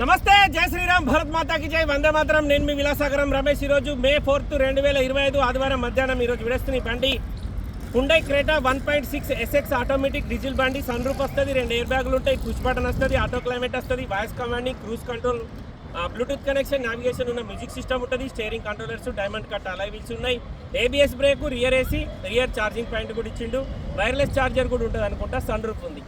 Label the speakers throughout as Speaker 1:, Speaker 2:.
Speaker 1: నమస్తే జై శ్రీరామ్ భరత్ మాతాకి జై వందే మాత్రం. నేను మీ విలాసాగరం రమేష్. ఈరోజు మే ఫోర్త్ రెండు వేల ఇరవై ఐదు ఆదివారం మధ్యాహ్నం ఈరోజు విడేస్తున్న బండి. Hyundai Creta one point six SX automatic diesel బండి సన్ రూప్ వస్తుంది రెండు ఎయిర్ బ్యాగులు ఉంటాయి పుష్ బటన్ వస్తుంది ఆటో క్లైమేట్ వస్తుంది voice commanding cruise control bluetooth connection navigation ఉన్న మ్యూజిక్ సిస్టమ్ ఉంటుంది స్టేరింగ్ కంట్రోలర్స్ డైమండ్ కట్ అలా వీల్స్ ఉన్నాయి. ABS brake rear AC rear charging point కూడా ఇచ్చిండు. వైర్లెస్ ఛార్జర్ కూడా ఉంటుంది అనుకుంటా సన్ రూప్ ఉంది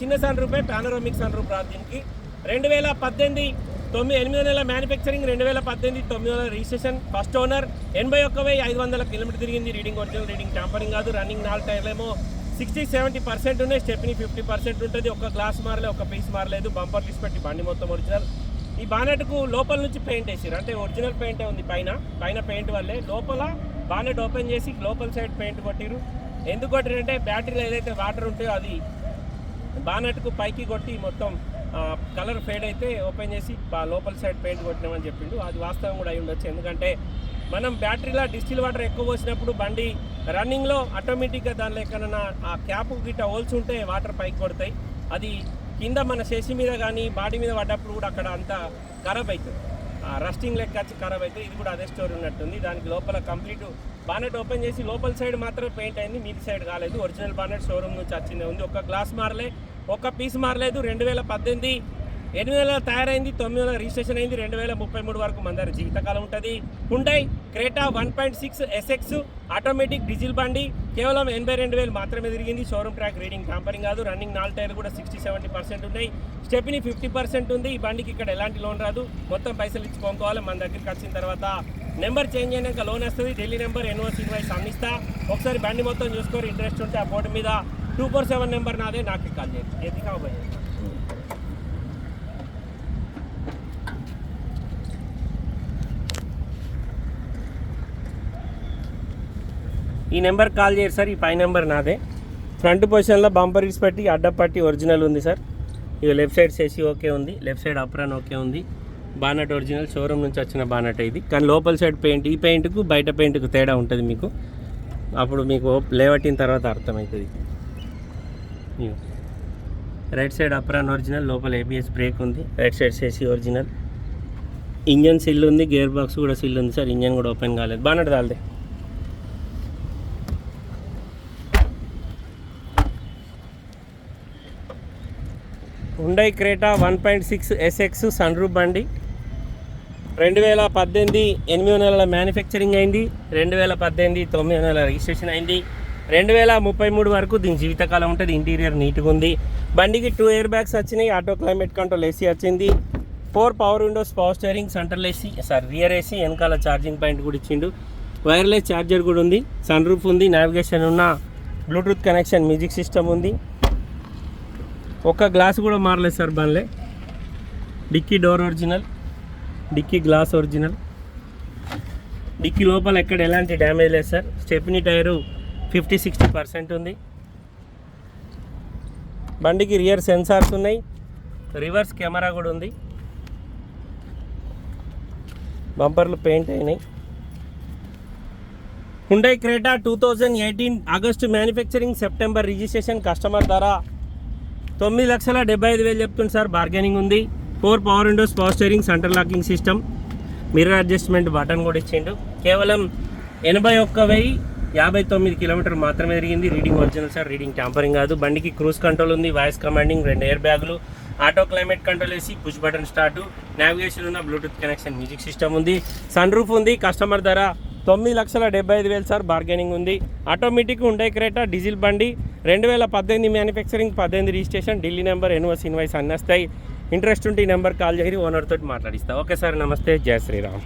Speaker 1: చిన్న సన్ రూపే పానరోమిక్ సన్ రూప్ రాదు దీనికి. రెండు వేల పద్దెనిమిది తొమ్మిది ఎనిమిది నెలల మ్యానుఫ్యాక్చరింగ్ రెండు వేల పద్దెనిమిది తొమ్మిది వందల రిజిస్ట్రేషన్ ఫస్ట్ ఓనర్ ఎనభై ఒక్క వెయ్యి ఐదు వందల కిలోమీటర్ తిరిగింది. రీడింగ్ ఒరిజినల్ రీడింగ్ ట్యాంపరింగ్ కాదు. రన్నింగ్ నాలుగు టైర్లేమో సిక్స్టీ సెవెంటీ పర్సెంట్ ఉన్నాయి. స్టెప్ని ఫిఫ్టీ పర్సెంట్ ఉంటుంది. ఒక గ్లాస్ మారలే ఒక పీస్ మారలేదు. బంపర్ లిస్ట్ పెట్టి బండి మొత్తం ఒరిజినల్ ఈ బానెట్కు లోపల నుంచి పెయింట్ వేసారు అంటే ఒరిజినల్ పెయింటే ఉంది పైన. పైన పెయింట్ వల్లే లోపల బానెట్ ఓపెన్ చేసి లోపల సైడ్ పెయింట్ కొట్టిరు ఎందుకు కొట్టిరంటే బ్యాటరీలో ఏదైతే వాటర్ ఉంటాయో అది బానెట్కు పైకి కొట్టి మొత్తం కలర్ ఫేడ్ అయితే ఓపెన్ చేసి బా- లోపల సైడ్ పెయింట్ కొట్టినామని చెప్పిండు. అది వాస్తవం కూడా అయి ఉండొచ్చు. ఎందుకంటే మనం బ్యాటరీలో డిస్టిల్ వాటర్ ఎక్కువ పోసినప్పుడు బండి రన్నింగ్లో ఆటోమేటిక్గా దానిలో ఎక్కడన్నా ఆ క్యాప్ గిట్ట హోల్స్ ఉంటే వాటర్ పైకి కొడతాయి. అది కింద మన శశి మీద కానీ బాడీ మీద పడ్డప్పుడు కూడా అక్కడ అంతా ఖరాబ్ అవుతుంది రస్టింగ్ లెక్క వచ్చి ఖరాబ్ అయితే ఇది కూడా అదే స్టోరీ ఉన్నట్టుంది. దానికి లోపల కంప్లీట్ బానెట్ ఓపెన్ చేసి లోపల సైడ్ మాత్రమే పెయింట్ అయింది. మీది సైడ్ కాలేదు. ఒరిజినల్ బానెట్ షోరూమ్ నుంచి వచ్చిందే ఉంది. ఒక గ్లాస్ మారలే. ఒక్క పీస్ మారలేదు రెండు వేల పద్దెనిమిది ఎనిమిది వేల తయారైంది తొమ్మిది వేల రిజిస్ట్రేషన్ అయింది రెండు వేల ముప్పై మూడు వరకు మన దగ్గర జీవితకాలం ఉంటుంది. Hyundai Creta one point six SX automatic diesel బండి కేవలం ఎనభై రెండు వేలు మాత్రమే తిరిగింది. షోరూమ్ ట్రాక్ రీడింగ్ కంపెనీ కాదు రన్నింగ్ నాలుగు టైర్లు కూడా సిక్స్టీ సెవెంటీ పర్సెంట్ ఉన్నాయి. స్టెప్ని ఫిఫ్టీ పర్సెంట్ ఉంది. ఈ బండికి ఇక్కడ ఎలాంటి లోన్ రాదు. మొత్తం పైసలు ఇచ్చి మన దగ్గరికి వచ్చిన తర్వాత నెంబర్ చేంజ్ అయినాక లోన్ వస్తుంది. ఢిల్లీ నెంబర్ ఎన్ఓసి ఇన్వాయిస్ అందిస్తా ఒకసారి బండి మొత్తం చూసుకొని ఇంట్రెస్ట్ ఉంటే ఆ బోర్డు మీద టూ ఫోర్ సెవెన్ నెంబర్ నాదే నాకు కాల్ చేయండి. ఏది కాబోయే ఈ నెంబర్ కాల్ చేయరు సార్ ఈ పై నెంబర్ నాదే. ఫ్రంట్ పొజిషన్లో బంపర్ ఇస్ పెట్టి అడ్డపట్టి ఒరిజినల్ ఉంది సార్. ఇక లెఫ్ట్ సైడ్ చేసి ఓకే ఉంది లెఫ్ట్ సైడ్ అప్రాన్ ఓకే ఉంది. బానట్ ఒరిజినల్ షోరూమ్ నుంచి వచ్చిన బానట్ ఇది. కానీ లోపల సైడ్ పెయింట్ ఈ పెయింట్కు బయట పెయింట్కు తేడా ఉంటుంది మీకు. అప్పుడు మీకు లేవట్టిన తర్వాత అర్థమవుతుంది. రైట్ సైడ్ అప్రాన్ ఒరిజినల్ లోపల ఏబిఎస్ బ్రేక్ ఉంది. Right side chassis original engine seal ఉంది గేర్ బాక్స్ కూడా సిల్ ఉంది సార్. ఇంజన్ కూడా ఓపెన్ కాలేదు. Bonnet తాలదే Hyundai Creta one point six SX sun roof బండి. రెండు వేల పద్దెనిమిది ఎనిమిది నెలల మ్యానుఫ్యాక్చరింగ్ అయింది. రెండు వేల పద్దెనిమిది తొమ్మిది నెలల రిజిస్ట్రేషన్ అయింది. రెండు వేల ముప్పై మూడు వరకు దీని జీవితకాలం ఉంటుంది. ఇంటీరియర్ నీట్గా ఉంది. బండికి టూ ఇయర్ బ్యాగ్స్ వచ్చినాయి. ఆటో క్లైమేట్ కంట్రోల్ ఏసీ వచ్చింది. Four power windows power steering central AC sir rear AC వెనకాల ఛార్జింగ్ పాయింట్ కూడా ఇచ్చిండు. వైర్లెస్ ఛార్జర్ కూడా ఉంది. సన్ రూఫ్ ఉంది. నావిగేషన్ ఉన్న బ్లూటూత్ కనెక్షన్ మ్యూజిక్ సిస్టమ్ ఉంది. ఒక్క గ్లాస్ కూడా మారలేదు sir బండ్లే. Dicky door original dicky glass original dicky లోపల ఎక్కడ ఎలాంటి డ్యామేజ్ లేదు sir. Stepney tyre fifty sixty percent ఉంది. బండికి రియర్ సెన్సార్స్ ఉన్నాయి. రివర్స్ కెమెరా కూడా ఉంది. బంపర్లు పెయింట్ అయినాయి. Hyundai Creta two thousand eighteen August manufacturing September registration customer ధర తొమ్మిది లక్షల డెబ్బై ఐదు వేలు చెప్తుంది సార్. బార్గెనింగ్ ఉంది. Four power windows power steering centre locking system mirror adjustment button కూడా ఇచ్చిండు. కేవలం ఎనభై ఒక్క వెయ్యి యాభై తొమ్మిది కిలోమీటర్ మాత్రమే తిరిగింది. Reading original sir reading tampering కాదు. బండికి క్రూజ్ కంట్రోల్ ఉంది వాయిస్ కమాండింగ్ రెండు ఎయిర్ బ్యాగులు ఆటో క్లైమేట్ కంట్రోల్ వేసి పుష్ బటన్ స్టార్ట్ నావిగేషన్ ఉన్న బ్లూటూత్ కనెక్షన్ మ్యూజిక్ సిస్టమ్ ఉంది. సన్ రూఫ్ ఉంది కస్టమర్ ధర తొమ్మిది లక్షల డెబ్బై ఐదు వేలు సార్ బార్గెనింగ్ ఉంది. ఆటోమేటిక్ ఉండే క్రేటా డీజిల్ బండి రెండు వేల పద్దెనిమిది మ్యానుఫ్యాక్చరింగ్ పద్దెనిమిది రిజిస్ట్రేషన్ ఢిల్లీ నెంబర్ ఎన్వస్ ఇన్వాయిస్ అన్నీ వస్తాయి ఇంట్రెస్ట్ ఉంటే ఈ నెంబర్ కాల్ చేసి ఓనర్ తోటి మాట్లాడిస్తా. ఓకే సార్ నమస్తే జయ శ్రీరామ్.